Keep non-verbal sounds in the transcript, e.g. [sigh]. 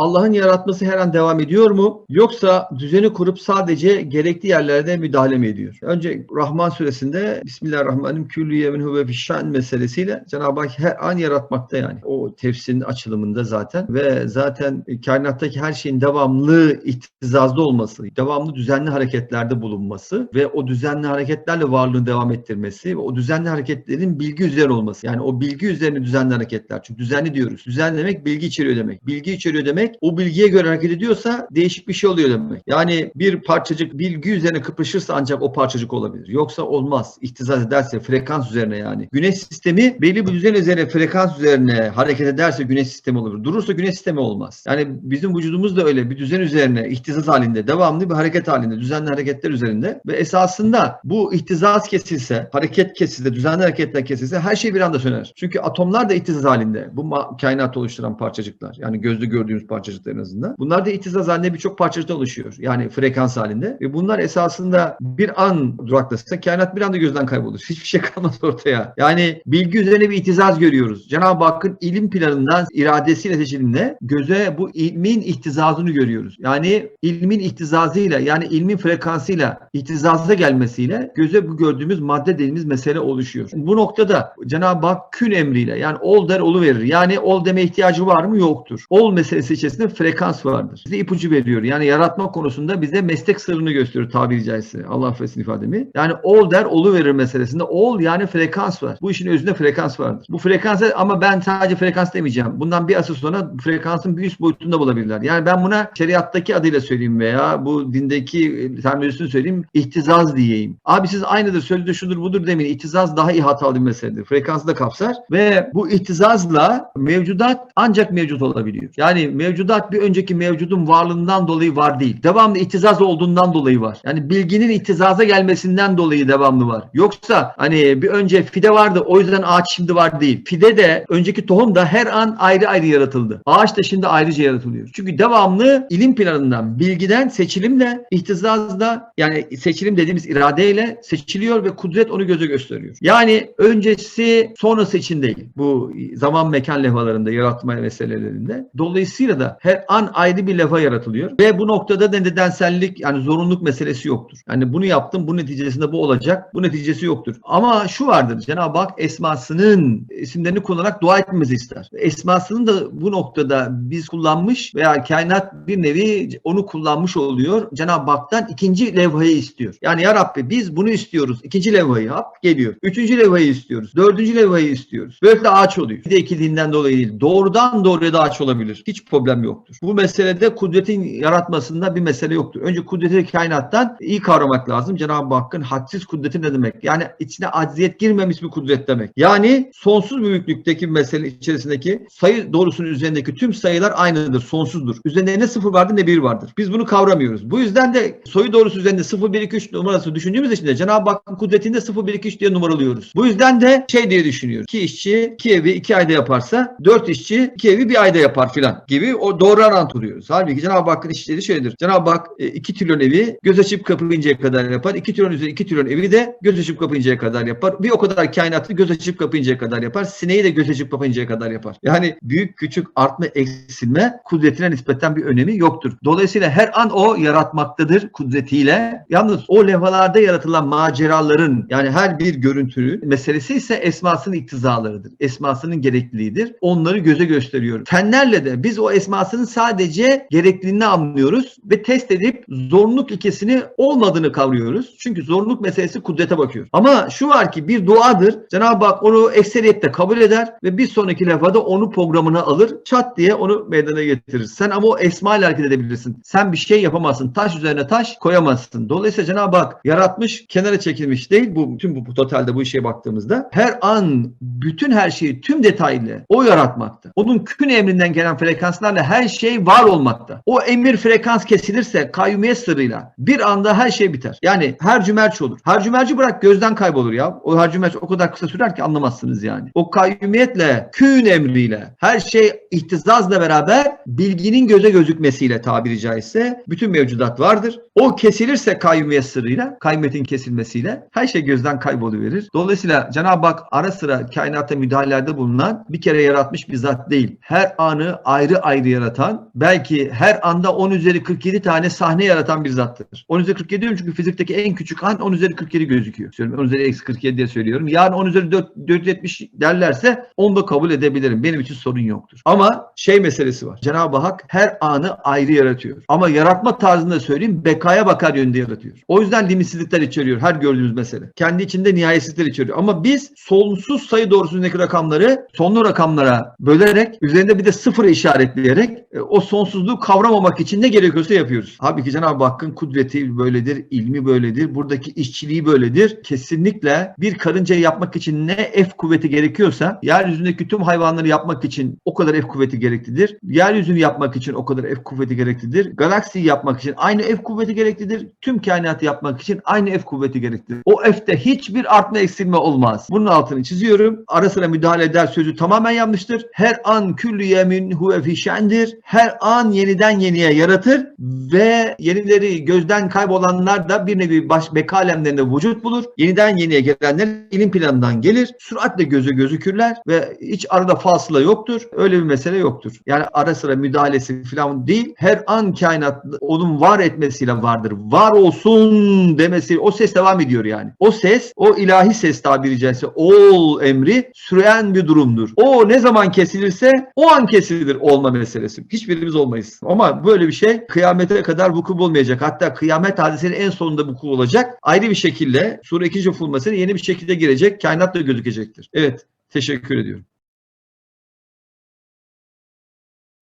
Allah'ın yaratması her an devam ediyor mu? Yoksa düzeni kurup sadece gerekli yerlerde müdahale mi ediyor? Önce Rahman suresinde Bismillahirrahmanirrahim küllü yemin huve fişşan meselesiyle Cenab-ı Hak her an yaratmakta yani. O tefsirin açılımında zaten ve zaten kainattaki her şeyin devamlı ihtizazda olması, devamlı düzenli hareketlerde bulunması ve o düzenli hareketlerle varlığını devam ettirmesi ve o düzenli hareketlerin bilgi üzerine olması. Yani o bilgi üzerine düzenli hareketler. Çünkü düzenli diyoruz. Düzen demek bilgi içeriyor demek. Bilgi içeriyor demek o bilgiye göre hareket ediyorsa değişik bir şey oluyor demek. Yani bir parçacık bilgi üzerine kıpırışırsa ancak o parçacık olabilir. Yoksa olmaz. İhtizaz ederse frekans üzerine yani. Güneş sistemi belli bir düzen üzerine frekans üzerine hareket ederse güneş sistemi olur. Durursa güneş sistemi olmaz. Yani bizim vücudumuz da öyle bir düzen üzerine ihtizaz halinde devamlı bir hareket halinde düzenli hareketler üzerinde ve esasında bu ihtizaz kesilse hareket kesilse düzenli hareketler kesilse her şey bir anda söner. Çünkü atomlar da ihtizaz halinde. Bu kainatı oluşturan parçacıklar. Yani gözle gördüğümüz parçacıklar en azından. Bunlar da ihtizaz halinde birçok parçacıktan oluşuyor. Yani frekans halinde. Ve bunlar esasında bir an duraklasa kainat bir anda gözden kaybolur. [laughs] Hiçbir şey kalmaz ortaya. Yani bilgi üzerine bir ihtizaz görüyoruz. Cenab-ı Hakk'ın ilim planından iradesiyle seçilimle göze bu ilmin ihtizazını görüyoruz. Yani ilmin ihtizazıyla yani ilmin frekansıyla ihtizaza gelmesiyle göze bu gördüğümüz madde dediğimiz mesele oluşuyor. Bu noktada Cenab-ı Hak kün emriyle yani ol der olu verir. Yani ol deme ihtiyacı var mı? Yoktur. Ol meselesi içerisinde frekans vardır. Bize ipucu veriyor. Yani yaratma konusunda bize meslek sırrını gösteriyor tabiri caizse. Allah affetsin ifademi. Yani ol der olu verir meselesinde. Ol yani frekans var. Bu işin özünde frekans vardır. Bu frekansa ama ben sadece frekans demeyeceğim. Bundan bir asıl sonra frekansın bir üst boyutunda bulabilirler. Yani ben buna şeriattaki adıyla söyleyeyim veya bu dindeki terminolojisini söyleyeyim. ihtizaz diyeyim. Abi siz aynıdır sözde şudur budur demeyin. İhtizaz daha iyi hatalı bir meseledir. Frekansı da kapsar ve bu ihtizazla mevcudat ancak mevcut olabiliyor. Yani mevcudat bir önceki mevcudun varlığından dolayı var değil. Devamlı ihtizaz olduğundan dolayı var. Yani bilginin ihtizaza gelmesinden dolayı devamlı var. Yoksa hani bir önce fide vardı o yüzden ağaç şimdi var değil. Fide de önceki tohum da her an ayrı ayrı yaratıldı. Ağaç da şimdi ayrıca yaratılıyor. Çünkü devamlı ilim planından, bilgiden, seçilimle, ihtizazla yani seçilim dediğimiz iradeyle seçiliyor ve kudret onu göze gösteriyor. Yani öncesi sonrası için değil. Bu zaman mekan levhalarında, yaratma meselelerinde. Dolayısıyla da her an ayrı bir levha yaratılıyor ve bu noktada da nedensellik yani zorunluluk meselesi yoktur. Yani bunu yaptım bu neticesinde bu olacak. Bu neticesi yoktur. Ama şu vardır. Cenab-ı Hak esmasının isimlerini kullanarak dua etmemizi ister. Esmasının da bu noktada biz kullanmış veya kainat bir nevi onu kullanmış oluyor. Cenab-ı Hak'tan ikinci levhayı istiyor. Yani ya Rabbi biz bunu istiyoruz. İkinci levhayı hap geliyor. Üçüncü levhayı istiyoruz. Dördüncü levhayı istiyoruz. Böylelikle ağaç oluyor. Bir de ikiliğinden dolayı değil. Doğrudan doğruya da ağaç olabilir. Hiç problem yoktur. Bu meselede kudretin yaratmasında bir mesele yoktur. Önce kudreti kainattan iyi kavramak lazım. Cenab-ı Hakk'ın hadsiz kudreti ne demek? Yani içine acziyet girmemiş bir kudret demek. Yani sonsuz büyüklükteki mesele içerisindeki sayı doğrusunun üzerindeki tüm sayılar aynıdır. Sonsuzdur. Üzerinde ne sıfır vardır ne bir vardır. Biz bunu kavramıyoruz. Bu yüzden de sayı doğrusu üzerinde 0, 1, 2, 3 numarası düşündüğümüz için de Cenab-ı Hakk'ın kudretinde 0, 1, 2, 3 diye numaralıyoruz. Bu yüzden de şey diye düşünüyoruz. 2 işçi 2 evi 2 ayda yaparsa 4 işçi 2 evi bir ayda yapar filan gibi o doğru orantıluyoruz. Halbuki Cenab-ı Hakk'ın işleri şeydir. Cenab-ı Hak 2 trilyon evi göz açıp kapayıncaya kadar yapar. 2 trilyon üzeri 2 trilyon evi de göz açıp kapayıncaya kadar yapar. Bir o kadar kainatı göz açıp kapayıncaya kadar yapar. Sineği de göz açıp kapayıncaya kadar yapar. Yani büyük küçük artma eksilme kudretine nispeten bir önemi yoktur. Dolayısıyla her an o yaratmaktadır kudretiyle. Yalnız o levhalarda yaratılan maceraların yani her bir görüntünün meselesi ise esmasının iktizalarıdır. Esmasının gerekliliğidir. Onları göze gösteriyor. Fenlerle de biz o esmasının sadece gerekliliğini anlıyoruz ve test edip zorunluluk ilkesini olmadığını kavruyoruz. Çünkü zorunluluk meselesi kudrete bakıyor. Ama şu var ki bir duadır. Cenab-ı Hak onu ekseriyette kabul eder ve bir sonraki levhada onu programına alır. Çat diye onu meydana getirir. Sen ama o esma ile hareket edebilirsin. Sen bir şey yapamazsın. Taş üzerine taş koyamazsın. Dolayısıyla Cenab-ı Hak yaratmış, kenara çekilmiş değil. Bu tüm bu, bu totalde bu işe baktığımızda her an bütün her şeyi tüm detaylı o yaratmakta. Onun kün emrinden gelen frekanslarla her şey var olmakta. O emir frekans kesilirse kayyumiyet sırrıyla bir anda her şey biter. Yani her cümerç olur. Her cümerci bırak gözden kaybolur ya. O her cümerç o kadar kısa sürer ki anlamazsınız yani. O kayyumiyetle, kün emriyle her şey ihtizazla beraber bilginin göze gözükmesiyle tabiri caizse bütün mevcudat vardır. O kesilirse kayyumiyet sırrıyla, kayyumiyetin kesilmesiyle her şey gözden kayboluverir. Dolayısıyla Cenab-ı Hak ara sıra kainata müdahalelerde bulunan bir kere yaratmış bir zat değil. Her anı ayrı ayrı yaratan, belki her anda 10 üzeri 47 tane sahne yaratan bir zattır. 10 üzeri 47 diyorum çünkü fizikteki en küçük an 10 üzeri 47 gözüküyor. Söylüyorum 10 üzeri eksi 47 diye söylüyorum. Yarın 10 üzeri 4, 470 derlerse onu da kabul edebilirim. Benim için sorun yoktur. Ama şey meselesi var. Cenab-ı Hak her anı ayrı yaratıyor. Ama yaratma tarzında söyleyeyim bekaya bakar yönde yaratıyor. O yüzden limitsizlikler içeriyor her gördüğümüz mesele. Kendi içinde nihayetsizlikler içeriyor. Ama biz sonsuz sayı doğrusundaki rakamları sonlu rakamlara bölerek üzerinde bir de sıfırı işaretleyerek e, o sonsuzluğu kavramamak için ne gerekiyorsa yapıyoruz. Halbuki Cenab-ı Hakk'ın kudreti böyledir, ilmi böyledir, buradaki işçiliği böyledir. Kesinlikle bir karıncayı yapmak için ne F kuvveti gerekiyorsa yeryüzündeki tüm hayvanları yapmak için o kadar F kuvveti gereklidir. Yeryüzünü yapmak için o kadar F kuvveti gereklidir. Galaksiyi yapmak için aynı F kuvveti gereklidir. Tüm kainatı yapmak için aynı F kuvveti gereklidir. O F'te hiçbir artma eksilme olmaz. Bunun altını çiziyorum. Ara sıra müdahale eder sözü tamamen yanlıştır. Her an küllü yemin huve fişendir. Her an yeniden yeniye yaratır ve yenileri gözden kaybolanlar da bir nevi baş beka vücut bulur. Yeniden yeniye gelenler ilim planından gelir. Süratle gözü gözükürler ve hiç arada fasıla yoktur. Öyle bir mesele yoktur. Yani ara sıra müdahalesi falan değil. Her an kainat onun var etmesiyle vardır. Var olsun demesi o ses devam ediyor yani. O ses o ilahi ses tabiri caizse ol emri süren bir durumdur. O ne zaman kesilirse o an kesilir olma meselesi. Hiçbirimiz olmayız. Ama böyle bir şey kıyamete kadar vuku bulmayacak. Hatta kıyamet hadisinin en sonunda vuku olacak. Ayrı bir şekilde sure 2. fulmasına yeni bir şekilde girecek. Kainat da gözükecektir. Evet. Teşekkür ediyorum.